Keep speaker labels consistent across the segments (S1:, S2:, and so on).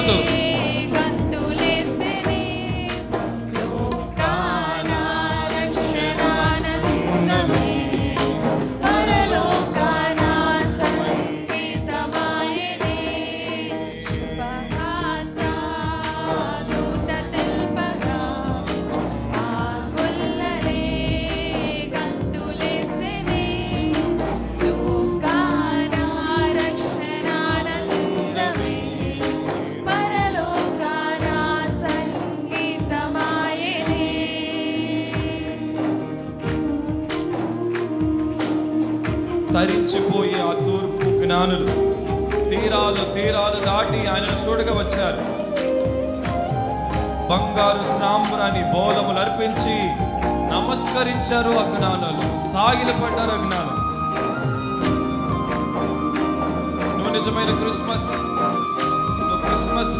S1: చప్పట్లు కొడుతూ తరించిపోయి ఆ తూర్పు జ్ఞానులు. తీరాలు తీరాలు దాటి ఆయనను చూడగా వచ్చారు. బంగారు సాంబ్రాన్ని బోధములు అర్పించి నమస్కరించారు అజ్ఞానులు సాగిలపడ్డారు అజ్ఞానం నువ్వు నిజమైన క్రిస్మస్ నువ్వు క్రిస్మస్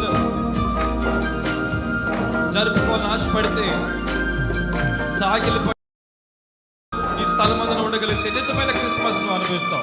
S1: జరుపుకోవాలని ఆశపడితే సాగిలపడి ఈ ఉండగలిగితే నిజమైన క్రిస్మస్ను అనుభవిస్తాం.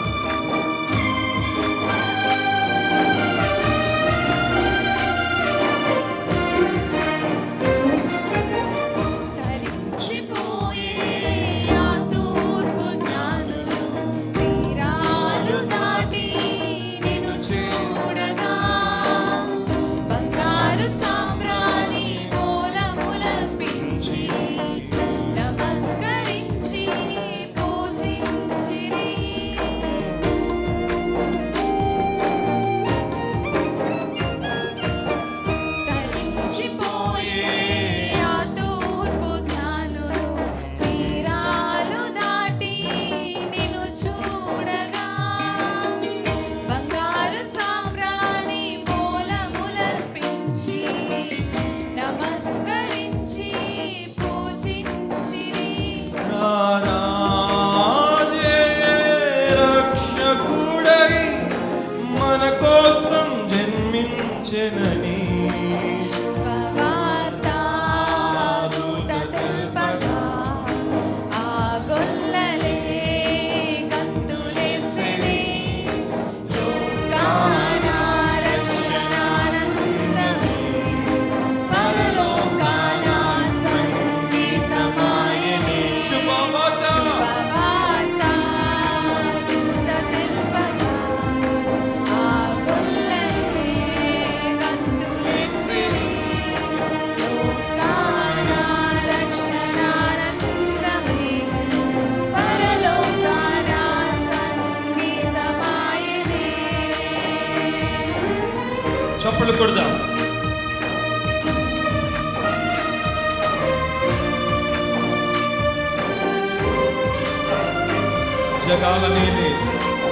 S1: జగాల నేనే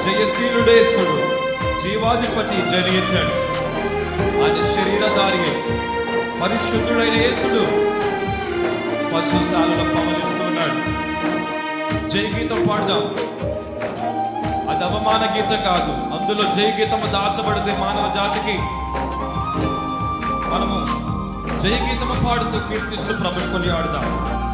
S1: జయశీలుడేశుడు జీవాధిపతి జనించాడు. ఆయన శరీరధారి పరిశుద్ధుడైన యేసుడు పశుశాలలో పవనిస్తున్నాడు. జై గీతం పాడదాం. అది అవమాన గీతం కాదు. అందులో జై గీతం దాచబడితే మానవ జాతికి. మనము జయ గీతము పాడుతూ కీర్తిస్తూ ప్రభుత్వం ఆడదాం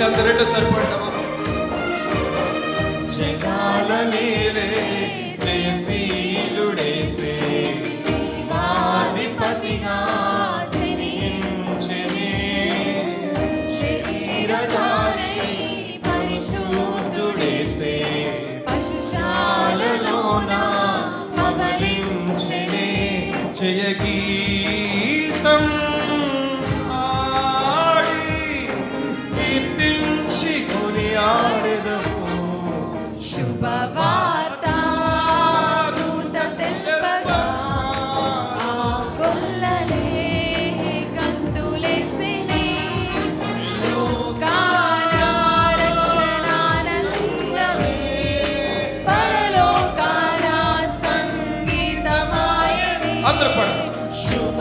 S1: చేసి అంత రెండు సరిపడతాము
S2: జగాల నేలే జయశీలుడేసే జీవాధిపతిగా
S1: జయ గీతం అందరు
S2: పడు శుభ